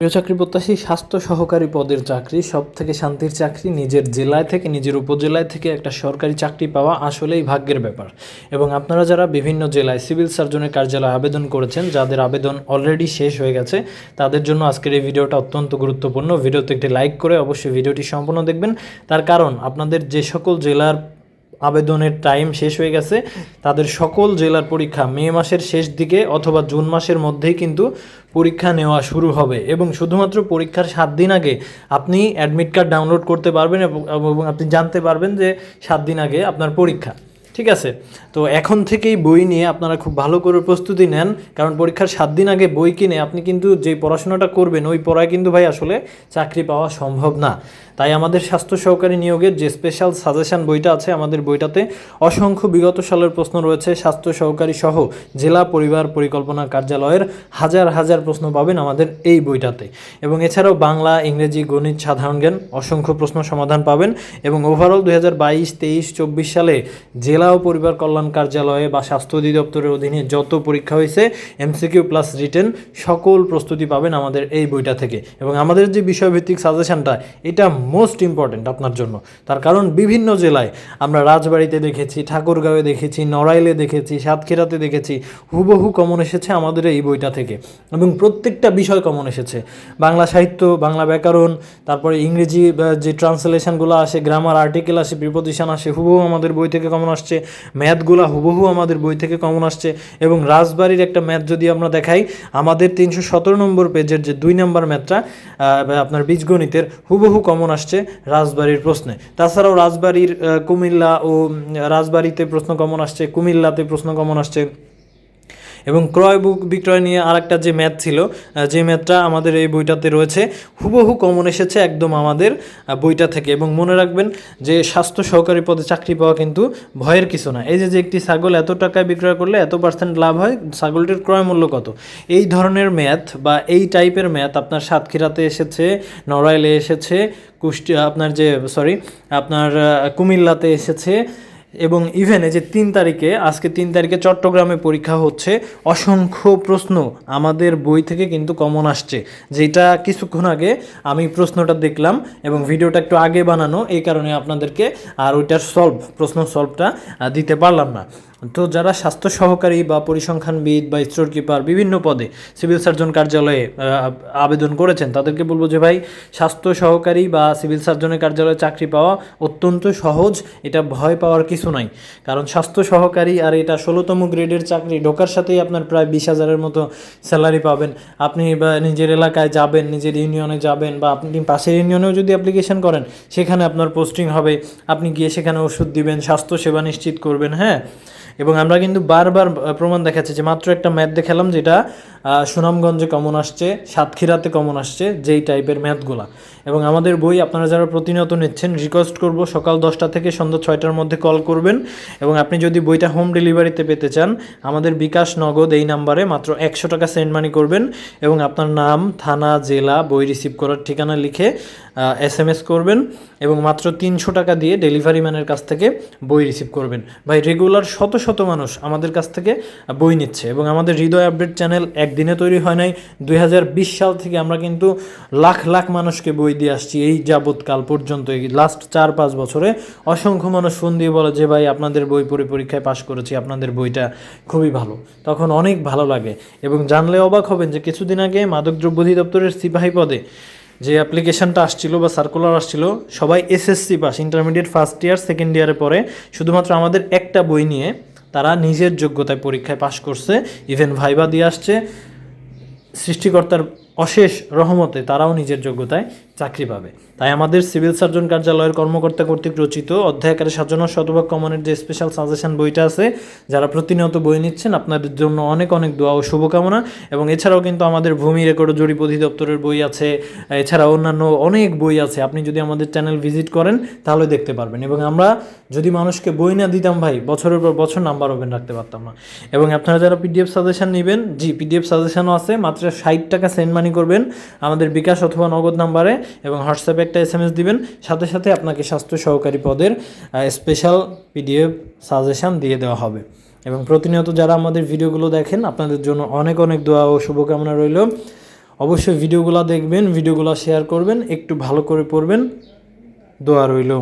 প্রিয় চাকরি প্রত্যাশী, স্বাস্থ্য সহকারী পদের চাকরি সব থেকে শান্তির চাকরি, নিজের জেলায় থেকে, নিজের উপজেলায় থেকে একটা সরকারি চাকরি পাওয়া আসলেই ভাগ্যের ব্যাপার। এবং আপনারা যারা বিভিন্ন জেলায় সিভিল সার্জনের কার্যালয়ে আবেদন করেছেন, যাদের আবেদন অলরেডি শেষ হয়ে গেছে, তাদের জন্য আজকের এই ভিডিওটা অত্যন্ত গুরুত্বপূর্ণ। ভিডিওতে একটি লাইক করে অবশ্যই ভিডিওটি সম্পূর্ণ দেখবেন। তার কারণ, আপনাদের যে সকল জেলার আবেদনের টাইম শেষ হয়ে গেছে। তাদের সকল জেলার পরীক্ষা মে মাসের শেষ দিকে অথবা জুন মাসের মধ্যেই কিন্তু পরীক্ষা নেওয়া শুরু হবে এবং শুধুমাত্র পরীক্ষার সাত দিন আগে আপনি অ্যাডমিট কার্ড ডাউনলোড করতে পারবেন এবং আপনি জানতে পারবেন যে সাত দিন আগে আপনার পরীক্ষা। ঠিক আছে? তো এখন থেকেই বই নিয়ে আপনারা খুব ভালো করে প্রস্তুতি নেন, কারণ পরীক্ষার সাত দিন আগে বই কিনে আপনি কিন্তু যে পড়াশোনাটা করবেন, ওই পড়ায় কিন্তু ভাই আসলে চাকরি পাওয়া সম্ভব না। তাই আমাদের স্বাস্থ্য সহকারী নিয়োগের যে স্পেশাল সাজেশন বইটা আছে, আমাদের বইটাতে অসংখ্য বিগত সালের প্রশ্ন রয়েছে। স্বাস্থ্য সহকারী সহ জেলা পরিবার পরিকল্পনা কার্যালয়ের হাজার হাজার প্রশ্ন পাবেন আমাদের এই বইটাতে। এবং এছাড়াও বাংলা, ইংরেজি, গণিত, সাধারণ জ্ঞান অসংখ্য প্রশ্ন সমাধান পাবেন। এবং ওভারঅল দুই হাজার বাইশ, তেইশ, চব্বিশ সালে জেলা ও পরিবার কল্যাণ কার্যালয়ে বা স্বাস্থ্য অধিদপ্তরের অধীনে যত পরীক্ষা হয়েছে এমসিকিউ প্লাস রিটেন সকল প্রস্তুতি পাবেন আমাদের এই বইটা থেকে। এবং আমাদের যে বিষয়ভিত্তিক সাজেশনটা এটা মোস্ট ইম্পর্ট্যান্ট আপনার জন্য। তার কারণ বিভিন্ন জেলায় আমরা রাজবাড়িতে দেখেছি, ঠাকুরগাঁওয়ে দেখেছি, নড়াইলে দেখেছি, সাতক্ষীরাতে দেখেছি, হুবহু কমন এসেছে আমাদের এই বইটা থেকে। এবং প্রত্যেকটা বিষয় কমন এসেছে। বাংলা সাহিত্য, বাংলা ব্যাকরণ, তারপরে ইংরেজি যে ট্রান্সলেশনগুলো আসে গ্রামার আর্টিকেল আসে প্রিপোজিশন আসে, হুবহু আমাদের বই থেকে কমন আসছে। ম্যাথগুলো হুবহু আমাদের বই থেকে কমন আসছে এবং রাজবাড়ির একটা ম্যাথ যদি আমরা দেখাই, আমাদের তিনশো সতেরো নম্বর পেজের যে দুই নম্বর ম্যাথটা আপনার বীজগণিতের হুবহু কমন আসছে রাজবাড়ির প্রশ্নে। তাছাড়াও রাজবাড়ির কুমিল্লা ও রাজবাড়িতে প্রশ্ন কমন আসছে, কুমিল্লাতে প্রশ্ন কমন আসছে এবং ক্রয় বুক বিক্রয় নিয়ে আরেকটা যে ম্যাথ ছিল যে ম্যাথটা আমাদের এই বইটাতে রয়েছে, হুবহু কমন এসেছে একদম আমাদের বইটা থেকে। এবং মনে রাখবেন যে স্বাস্থ্য সহকারী পদে চাকরি পাওয়া কিন্তু ভয়ের কিছু না। এই যে যে একটি ছাগল এত টাকায় বিক্রয় করলে এত পার্সেন্ট লাভ হয়, ছাগলটির ক্রয় মূল্য কত? এই ধরনের ম্যাথ বা এই টাইপের ম্যাথ আপনার সাতক্ষীরাতে এসেছে, নড়াইলে এসেছে, কুষ্টি, আপনার যে সরি আপনার কুমিল্লাতে এসেছে এবং ইভেন যে তিন তারিখে, আজকে তিন তারিখে চট্টগ্রামে পরীক্ষা হচ্ছে, অসংখ্য প্রশ্ন আমাদের বই থেকে কিন্তু কমন আসছে। যেটা কিছুক্ষণ আগে আমি প্রশ্নটা দেখলাম এবং ভিডিওটা একটু আগে বানানো, এই কারণে আপনাদেরকে আর ওইটার সলভ প্রশ্ন সলভটা দিতে পারলাম না। তো যারা স্বাস্থ্য সহকারী বা পরিসংখ্যানবিদ বা স্টোর কিপার বিভিন্ন পদে সিভিল সার্জন কার্যালয়ে আবেদন করেছেন, তাদেরকে বলব যে ভাই, স্বাস্থ্য সহকারী বা সিভিল সার্জনের কার্যালয়ে চাকরি পাওয়া অত্যন্ত সহজ। এটা ভয় পাওয়ার কিছু নাই। কারণ স্বাস্থ্য সহকারী আর এটা ষোলোতম গ্রেডের চাকরি, ঢোকার সাথেই আপনার প্রায় বিশ হাজারের মতো স্যালারি পাবেন। আপনি নিজের এলাকায় যাবেন, নিজের ইউনিয়নে যাবেন বা আপনি পাশের ইউনিয়নেও যদি অ্যাপ্লিকেশন করেন, সেখানে আপনার পোস্টিং হবে। আপনি গিয়ে সেখানে ওষুধ দিবেন, স্বাস্থ্যসেবা নিশ্চিত করবেন হ্যাঁ? এবং আমরা কিন্তু বারবার প্রমাণ দেখাচ্ছি যে মাত্র একটা ম্যাথ দেখালাম যেটা সুনামগঞ্জে কমন আসছে, সাতক্ষীরাতে কমন আসছে যেই টাইপের ম্যাথগুলা। এবং আমাদের বই আপনারা যারা প্রতিনিয়ত নিচ্ছেন রিকোয়েস্ট করব সকাল দশটা থেকে সন্ধ্যা ছয়টার মধ্যে কল করবেন। এবং আপনি যদি বইটা হোম ডেলিভারিতে পেতে চান, আমাদের বিকাশ নগদ এই নাম্বারে মাত্র একশো টাকা সেন্ড মানি করবেন এবং আপনার নাম, থানা, জেলা, বই রিসিভ করার ঠিকানা লিখে এস এম এস করবেন এবং মাত্র তিনশো টাকা দিয়ে ডেলিভারি ম্যানের কাছ থেকে বই রিসিভ করবেন। ভাই রেগুলার শত শত মানুষ আমাদের কাছ থেকে বই নিচ্ছে এবং আমাদের হৃদয় আপডেট চ্যানেল একদিনে তৈরি হয় নাই। দুই হাজার বিশ সাল থেকে আমরা কিন্তু লাখ লাখ মানুষকে বই দিয়ে আসছি এই যাবৎকাল পর্যন্ত। এই লাস্ট চার পাঁচ বছরে অসংখ্য মানুষ ফোন দিয়ে বলে যে, ভাই, আপনাদের বই পড়ে পরীক্ষায় পাশ করেছি, আপনাদের বইটা খুবই ভালো। তখন অনেক ভালো লাগে এবং জানলে অবাক হবেন যে, কিছুদিন আগে মাদকদ্রব্য অধিদপ্তরের সিপাহী পদে যে অ্যাপ্লিকেশনটা আসছিল বা সার্কুলার আসছিল, সবাই SSC pass intermediate first year second ইয়ারে পরে শুধুমাত্র আমাদের একটা বই নিয়ে তারা নিজের যোগ্যতায় পরীক্ষায় পাশ করছে। ইভেন ভাইবা দিয়ে আসছে, সৃষ্টিকর্তার অশেষ রহমতে তারাও নিজের যোগ্যতায় চাকরি পাবে। তাই আমাদের সিভিল সার্জন কার্যালয়ের কর্মকর্তা কর্তৃক রচিত অধ্যায়কারে সাজানো শতভাগ কমনের যে স্পেশাল সাজেশন বইটা আছে, যারা প্রতিনিয়ত বই নিচ্ছেন, আপনাদের জন্য অনেক অনেক দোয়া ও শুভকামনা। এবং এছাড়াও কিন্তু আমাদের ভূমি রেকর্ড জরিপ অধিদপ্তরের বই আছে এছাড়া অন্যান্য অনেক বই আছে। আপনি যদি আমাদের চ্যানেল ভিজিট করেন, তাহলে দেখতে পারবেন। এবং আমরা যদি মানুষকে বই না দিতাম ভাই, বছরের পর বছর নাম্বার ওপেন রাখতে পারতাম না। এবং আপনারা যারা পিডিএফ সাজেশন নেবেন, জি পিডিএফ সাজেশনও আছে, মাত্র ষাট টাকা সেন্ড মানি করবেন আমাদের বিকাশ অথবা নগদ নাম্বারে এবং হোয়াটসঅ্যাপে একটা এস এম এস দিবেন। সাথে সাথে আপনাকে স্বাস্থ্য সহকারী পদের স্পেশাল পিডিএফ সাজেশান দিয়ে দেওয়া হবে। এবং প্রতিনিয়ত যারা আমাদের ভিডিওগুলো দেখেন, আপনাদের জন্য অনেক অনেক দোয়া ও শুভকামনা রইল। অবশ্যই ভিডিওগুলো দেখবেন, ভিডিওগুলো শেয়ার করবেন, একটু ভালো করে পড়বেন। দোয়া রইল।